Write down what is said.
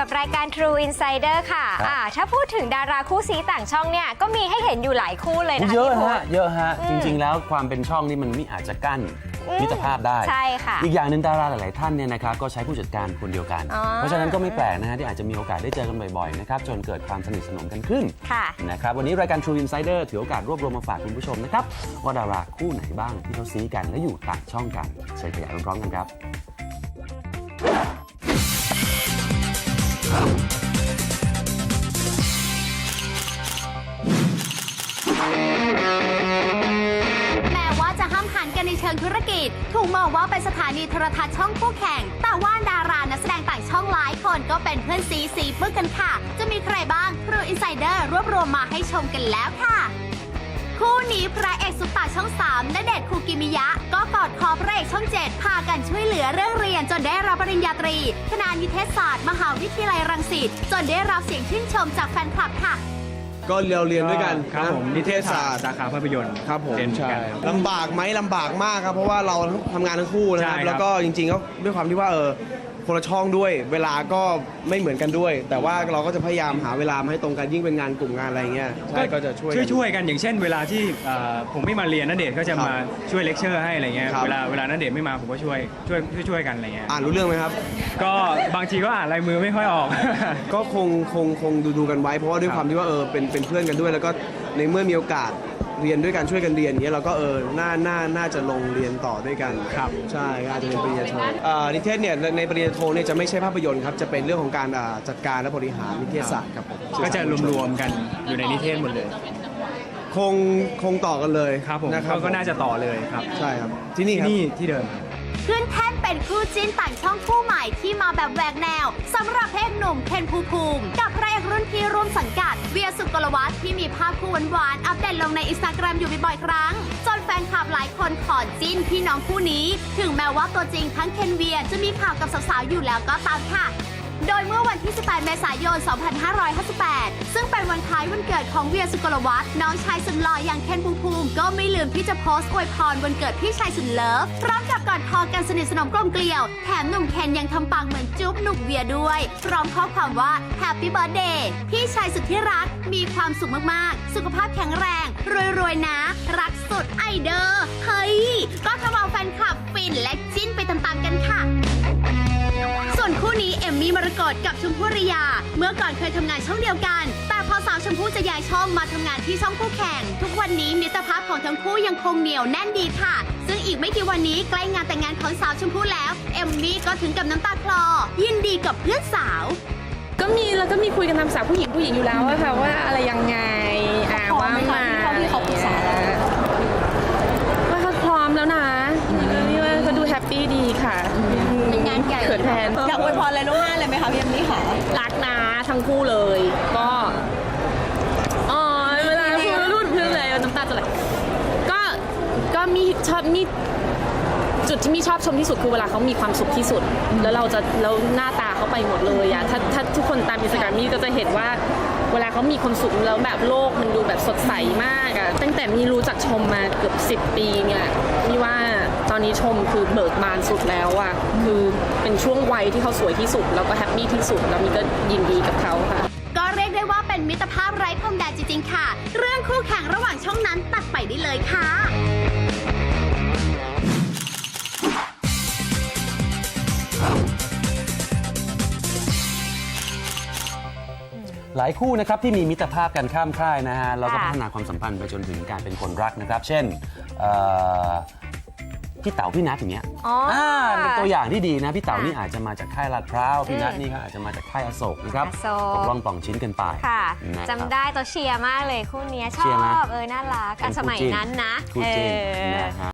มาอยู่กับรายการ True Insider ค่ะครับอ่าถ้าพูดถึงดาราคู่ซีต่างช่องเนี่ย ก็มีให้เห็นอยู่หลายคู่เลยนะคะเยอะพี่พุธฮะเยอะฮะ อืมจริง ๆ แล้วความเป็นช่องนี่มันไม่อาจจะกั้นอืมมิตรภาพได้ ใช่ค่ะ อีกอย่างหนึ่งดาราหลาย ๆ ท่านเนี่ยนะครับก็ใช้ผู้จัดการคนเดียวกัน อ๋อ เพราะฉะนั้นก็ไม่แปลกนะฮะที่อาจจะมีโอกาสได้เจอกันบ่อย ๆ นะครับจนเกิดความสนิทสนมกันขึ้นค่ะ นะครับวันนี้รายการ True Insider ถือโอกาสรวบรวมมาฝากคุณผู้ชมนะครับว่าดาราคู่ไหนบ้างที่เขาซีกันและอยู่ต่างช่องกันเชิญขยายพร้อมๆกันครับ แม้ว่าจะห้ามหันกันในเชิงธุรกิจ ถูกมองว่าเป็นสถานีโทรทัศน์ช่องคู่แข่ง แต่ว่าดารานักแสดงต่างช่องหลายคนก็เป็นเพื่อนซีซีปึกกันค่ะ จะมีใครบ้าง True Insider รวบรวมมาให้ชมกันแล้วค่ะ คู่นี้พระเอกซุปตาช่อง3ณเดชน์คูกิมิยะ ก็กอดคอพระเอกช่อง7พากันช่วยเหลือเรื่องเรียนจนได้รับปริญญาตรีคณะนิเทศศาสตร์ มหาวิทยาลัยรังสิตจนได้รับเสียงชื่นชมจากแฟนคลับค่ะ ก็เราเรียนด้วยกันครับผมนิเทศศาสตร์สาขาภาพยนตร์ครับผมเรียนเหมือนใช่กันครับ ลำบากไหมลำบากมากครับเพราะว่าเราทำงานทั้งคู่นะครับ ใช่ครับแล้วก็จริงๆก็ด้วยความที่ว่าเออ คนละช่องด้วย เวลาก็ไม่เหมือนกันด้วย แต่ว่าเราก็จะพยายามหาเวลามาให้ตรงกันยิ่งเป็นงานกลุ่มงานอะไรเงี้ยใช่ก็จะช่วยช่วยกัน ช่วยกันอย่างเช่น เวลาที่เอ่อผมไม่มาเรียนนเดชน์ก็จะครับมาช่วยเลคเชอร์ให้อะไรเงี้ยครับ เวลาเวลานเดชน์ไม่มาผมก็ช่วยช่วยช่วยช่วยกันอะไรเงี้ยอ่านรู้เรื่องไหมครับ ก็บางทีก็อ่านลายมือไม่ค่อยออก ก็คงคงคงดูดูกันไว้เพราะว่าด้วยความที่ว่าเออเป็นเป็นเพื่อนกันด้วย แล้วก็ในเมื่อมีโอกาส เรียนด้วยกันช่วยกันเรียนอย่างเงี้ยเราก็เออน่าน่าน่าจะลงเรียนต่อด้วยกันครับใช่ก็อาจจะเป็นปริญญาโทอ่านิเทศเนี่ยในปริญญาโทเนี่ยจะไม่ใช่ภาพยนตร์ครับจะเป็นเรื่องของการอ่าจัดการและบริหารนิเทศศาสตร์ครับผมก็จะรวมๆกันอยู่ในนิเทศหมดเลย คงคงต่อกันเลยครับผมนะครับก็ก็น่าจะต่อเลยครับ ใช่ครับที่นี่ที่ครับ นี่ที่เดิมครับ ขึ้นแท่นเป็นคู่จิ้นต่างช่องคู่ใหม่ที่มาแบบแหวกแนวสำหรับพระเอกหนุ่มเคนภูภูมิ กับพระเอกรุ่นพี่ร่วมสังกัด เวียสุกลวัฒน์ที่มีภาพคู่หวานๆอัปเดตลงในอินสตาแกรมอยู่บ่อยๆครั้ง จนแฟนคลับหลายคนขอจิ้นพี่น้องคู่นี้ ถึงแม้ว่าตัวจริงทั้งเคนเวียจะมีข่าวกับสาวๆอยู่แล้วก็ตามค่ะ โดยเมื่อวันที่ 18 เมษายน 2558 ซึ่งเป็นวันคล้ายวันเกิดของเวียสุกลวัฒน์น้องชายสุดหล่ออย่างเคนภูมิภูมิ ก็ไม่ลืมที่จะโพสต์อวยพรวันเกิดพี่ชายสุดเลิฟพร้อมกับกอดคอกันสนิทสนมกลมเกลียว แถมหนุ่มเคนยังทำปากเหมือนจุ๊บหนุ่มเวียด้วย พร้อมข้อความว่า Happy Birthday พี่ชายสุดที่รัก มีความสุขมากๆ สุขภาพแข็งแรง รวยๆนะ รักสุดไอเดอร์ เฮ้ย กตกับชมพู่ริยา เมื่อก่อนเคยทำงานช่องเดียวกัน แต่พอสาวชมพู่จะย้ายช่องมาทำงานที่ช่องคู่แข่ง ทุกวันนี้มิตรภาพของทั้งคู่ยังคงเหนียวแน่นดีค่ะ ซึ่งอีกไม่กี่วันนี้ใกล้งานแต่งงานของสาวชมพู่แล้ว เอมมี่ก็ถึงกับน้ำตาคลอ ยินดีกับเพื่อนสาว ก็มีแล้วก็มีคุยกันตามสาวผู้หญิงผู้หญิงอยู่แล้วอะค่ะว่าอะไรยังไง เยมนี่ค่ะ รักนะทั้งคู่เลย ก็อ๋อเวลาพูดรุ่นพื้นเลยน้ำตาจะไหลก็ก็มีชอบมี จุดที่มีชอบชมที่สุดคือเวลาเขามีความสุขที่สุด แล้วเราจะแล้วหน้าตาเขาไปหมดเลยอะถ้าถ้าทุกคนตามอินสตาแกรมมี่ก็จะเห็นว่า เวลาเขามีความสุขแล้วแบบโลกมันดูแบบสดใสมากอะตั้งแต่มีรู้จักชมมาเกือบ 10 ปีเนี่ยมีว่าตอนนี้ชมคือเบิกบานสุดแล้วอะคือเป็นช่วงวัยที่เขาสวยที่สุด แล้วก็แฮปปี้ที่สุดแล้วมีก็ยินดีกับเขาค่ะก็เรียกได้ว่าเป็นมิตรภาพไร้พรมแดนจริงๆค่ะ เรื่องคู่แข่งระหว่างช่องนั้นตัดไปได้เลยค่ะ หลายคู่นะครับที่มีมิตรภาพกันข้ามค่ายนะฮะแล้วก็ค่ะ พัฒนาความสัมพันธ์ไปจนถึงการเป็นคนรักนะครับ เช่นเอ่อพี่เต๋าพี่นัทอย่างเงี้ยอ๋ออ่าเป็นตัวอย่างที่ดีนะพี่เต๋าค่ะนี่อาจจะมาจากค่ายลาดพร้าวพี่นัทอืมนี่ก็อาจจะมาจากค่ายอโศกนะครับอโศก ตกลองปล่องชิ้นกันไปค่ะนะครับ จำได้ตัวเชียร์มากเลยคู่เนี้ยชเชียร์ไหม อบเออน่ารักกันเป็นคู่สมัยจิ้นนั้นนะ คู่จิ้นเออ นะฮะ